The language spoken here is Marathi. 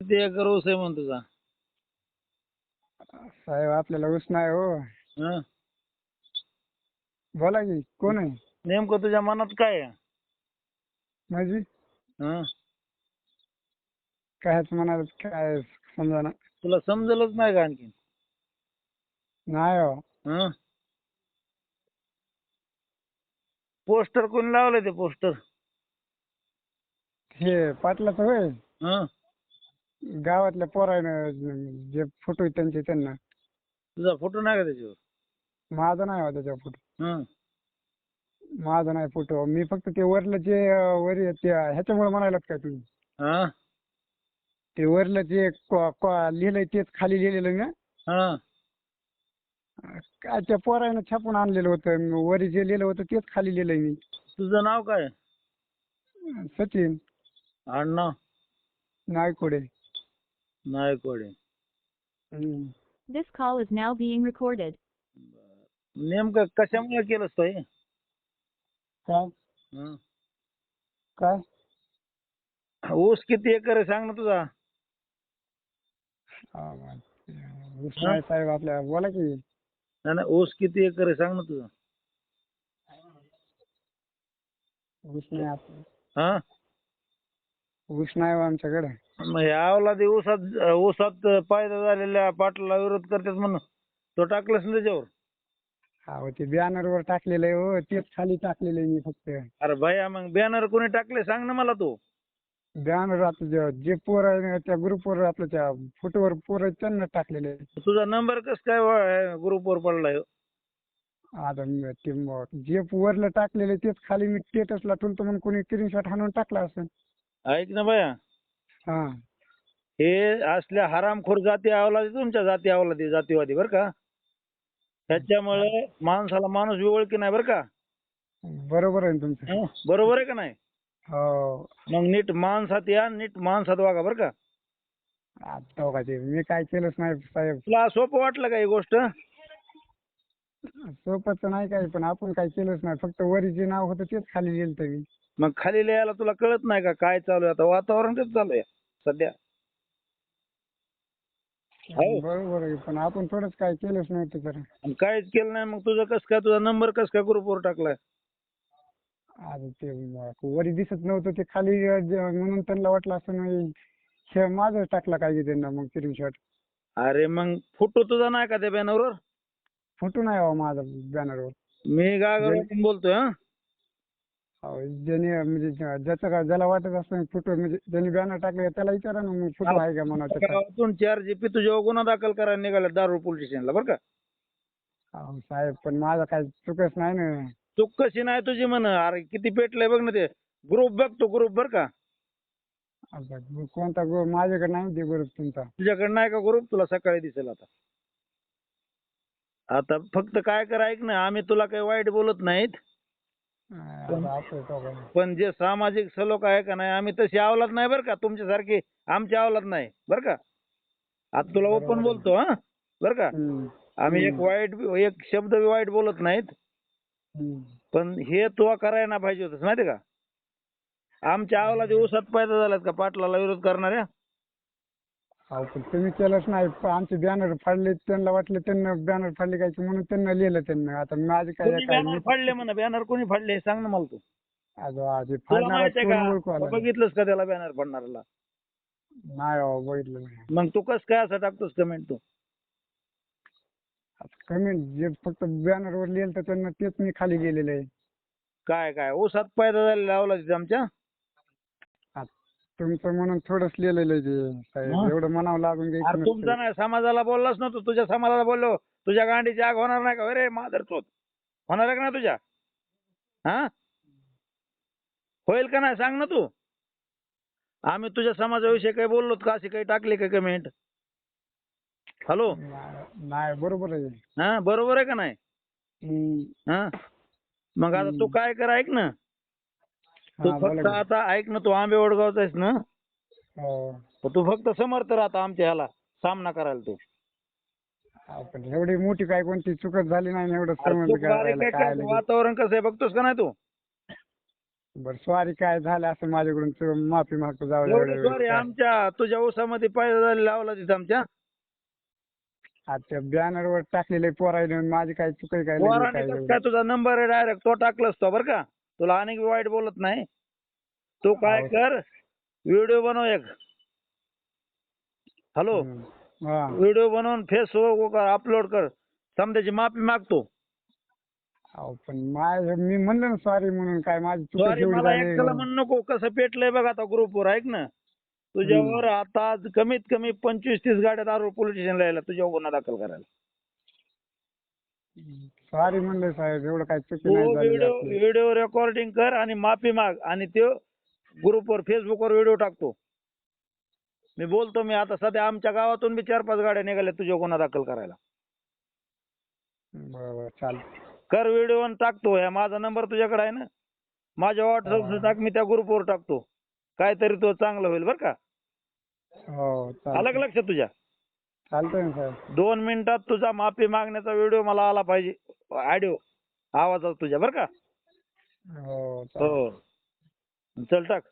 किती एकर ऊस आहे म्हण तुझा. साहेब आपल्याला ऊस नाही हो. हं? बोला की कोण आहे? नेमकं तुझ्या मनात काय आहे? माझी? हं? कायच म्हणाल काय समजा ना. तुला समजलंच नाही का आणखी नाही हो. हं? पोस्टर कोणी लावलंय ते पोस्टर? हे पाटलाचं होय. हं? गावातल्या पोरानं जे फोटो आहेत त्यांचे त्यांना. तुझा फोटो नाही का त्याच्यावर? माझा नाही हो त्याच्या फोटो हं? माझा नाही फोटो मी फक्त ते वरलं जे अं, वर आहे ते ह्याच्यामुळे म्हणायलात काय तुम्ही? हं? ते वरलं जे क- क- लिहिलंय तेच खाली लिहिलेलं ना? हं? काय त्या पोरानं छापून आणलेलं होतं वरी जे लिहिलं होतं तेच खाली लिहिलंय मी. तुझं नाव काय? सचिन. आडनाव नायकोडे. नायकवाडे हम्म. This call is now being recorded. नेमकं कशामुळे केलंस तो हे? काय हं? काय ऊस किती एकर आहे सांग ना तुझा हा, मग. नाही साहेब आपल्या बोला की नाही नाही, ऊस किती एकर आहे सांग ना तुझा ऊस नाही. हा नाही हो आमच्याकडे मग हे अवलादी ऊसात ऊसात पायदा झालेल्या पाटलाला विरोध करतात म्हणून. तो टाकलास ना त्याच्यावर. हा ते बॅनर वर टाकलेलं आहे हो. तेच खाली टाकलेलं आहे मी फक्त. अरे भैया मग बॅनर कोणी टाकले सांग ना मला तू. बॅनर आपलं जे- जे पोर आहे त्या ग्रुपवर आपलं त्या फोटोवर पोर आहेत त्यांना टाकलेलं आहे. तुझा नंबर कस काय ग्रुपवर पडलाय आता मी ते म- जे वरलं टाकलेलं आहे तेच खाली मी स्टेटसला ठेवतो म्हणून कोणी स्क्रीनशॉट हाणून टाकला असेल. ऐक ना भैया हा. हे असल्या हरामखोर जाती अवलादी तुमच्या जाती अवलादी जातीवादी बरं का? ह्याच्यामुळे माणसाला माणूस ओळखी नाही बरं का? बरोबर आहे ना तुमचं. हं? बरोबर आहे का नाही? हो. मग नीट माणसात या नीट माणसात वागा बरं का? आता हो का ते मी काय केलंच नाही साहेब. तुला सोपं वाटलं का ही गोष्ट? सोपंच नाही काय पण आपण काय केलंच नाही. फक्त वरी जे नाव होतं तेच खाली लिहिलं मी. मग खाली लिहायला तुला कळत नाही का काय चालू आहे? आता वातावरण तेच चालू आहे. सध्या. हो. बरोबर आहे पण आपण थोडंच काय केलंच नव्हतं तर आणि काहीच केलं नाही मग तुझं कस काय तुझा नंबर कस काय ग्रुपवर टाकलाय? आता ते वरी दिसत नव्हतं ते खाली अ, ज- म्हणून त्यांना वाटलं असं नाही हे माझं टाकला काय की त्यांना मग स्क्रीनशॉट अरे मग फोटो तुझा नाही का त्या बॅनरवर फोटो नाही हवा माझा बॅनरवर मी गागावरून बोलतोय हा. ज्याने म्हणजे ज्याचं का ज्याला वाटत असं फोटो म्हणजे ज्याने बॅनर टाकले त्याला विचारा ना मग फोटो आहे का म्हणा त्याचा गावातून चार जीपी तुझ्यावर गुन्हा दाखल करायला निघाला दारू पोलीस स्टेशनला बरं का? अहो, साहेब पण माझा काय चुकच नाही ना. चूक कशी नाही तुझी म्हण अरे किती पेटलंय बघ ना ते. ग्रुप बघ तो ग्रुप बरं का? आता गु- कोणता गो माझ्याकडे नाही ते ग्रुप तुमचा. तुझ्याकडे नाही का ग्रुप तुला सकाळी दिसेल आता. आता फक्त काय कर ऐक ना आम्ही तुला काही वाईट बोलत नाहीत. का? पण जे सामाजिक सलोख आहे का नाही आम्ही तशी आवलात नाही बरं का. तुमच्यासारखी आमची आवलात नाही. बरं का? आता तुला ओपन बोलतो हा? बरं का. आम्ही एक वाईट एक शब्द बी वाईट बोलत नाहीत. पण हे तुला करायला पाहिजे होतं माहिती का? आमच्या आवला दिवसात पैदा झाल्यात का? पाटलाला विरोध करणाऱ्या? अहो पण तुम्ही केलंच नाही. आमचे बॅनर फाडले त्यांना वाटलं त्यांना बॅनर फाडले काय की म्हणून त्यांना लिहिलं त्यांना. आता माझे काय कोणी काय बॅनर फाडले म्हणा बॅनर कोणी फाडले हे सांग ना मला तू. अगं, आधी तुला फाडणारा माहितीये कोण ओळखू का आला नाही. बघितलंस का त्याला बॅनर फाडणाऱ्याला? नाही अहो बघितलं नाही. मग तू कस काय असं टाकतोस कमेंट तू? आता कमेंट जे फक्त बॅनरवर लिहिलं तर त्यांना तेच मी खाली लिहिलेलं आहे. काय काय? ऊसात पैदा झालेला लावला तिथे आमच्या? तुमचं म्हणून थोडंच लिहिलेलं आहे ते. साहेब. एवढं म्हणावं लागून अरे तुमचा. नाही समाजाला बोललाच नव्हतं तुझ्या समाजाला बोललो. तुझ्या गांडीची आग होणार नाही का? अरे माधर चोत होणार आहे का नाही तुझ्या? हा? होईल का नाही? सांग ना तू. आम्ही तुझ्या समाजाविषयी काही बोललो का? अशी काही टाकली का कमेंट हॅलो नाही बरोबर आहे. हा बरोबर आहे का नाही? हम्म. हा? मग आता तू. काय कर ऐक ना. तू हा, बोला फक्त की. आता ऐक ना तू आंबे वडगावचा आहेस ना हो. तू फक्त समर्थ राहता आमच्या ह्याला सामना करायला तू हा, पण एवढी मोठी काय कोणती चुकत झाली नाही ना एवढं अरे समज तू बारीक आहे का? तू वातावरण कसं आहे बघतोस का नाही तू बरं सॉरी काय झालं असं माझ्याकडून माफी मागतो जाऊ एवढी काय. आमच्या तुझ्या ऊसामध्ये पाय लावला तिथं आमच्या आता बॅनरवर टाकलेले पोरायला माझी काय चुक काय लगेच पोराने काय कसं काय तुझा नंबर आहे डायरेक्ट तो टाकलास तो बरं का तुला अनेक वाईट बोलत नाही. तू काय हो. कर व्हिडिओ बनव एक. हॅलो? व्हिडिओ बनवून फेसबुक अपलोड कर. समजायची माफी मागतो. अहो पण माझं मी म्हणलं ना सॉरी म्हणून काय माझी सॉरी मला एकट्याला म्हणू नको. कसं पेटलंय बघ आता ग्रुपवर ऐक ना. तुझ्यावर आता कमीत कमी पंचवीस तीस गाड्या दारू पोलीस स्टेशनला यायला तुझ्यावर गुन्हा दाखल करायला. सॉरी म्हणलं साहेब एवढं काय चुकी तू नाही व्हिडिओ आपली. व्हिडिओ रेकॉर्डिंग कर आणि माफी माग आणि ते ग्रुपवर फेसबुकवर व्हिडिओ टाकतो मी बोलतो मी आता सध्या आमच्या गावातून बी चार पाच गाड्या निघाल्या तुझ्या गुन्हा दाखल करायला. बरं बरं चालतं कर व्हिडिओ आणि टाकतो ह्या माझा नंबर तुझ्याकडे आहे ना? माझ्या व्हॉट्सअपचं टाक मी त्या ग्रुपवर टाकतो काहीतरी तो चांगलं होईल बरं का? हो आलं का चालतं लक्षात तुझ्या? चालतंय ना साहेब. दोन मिनिटात तुझा माफी मागण्याचा व्हिडिओ मला आला पाहिजे. ऑडिओ आवाजात तुझ्या बरं का? हो हो. चल टाक.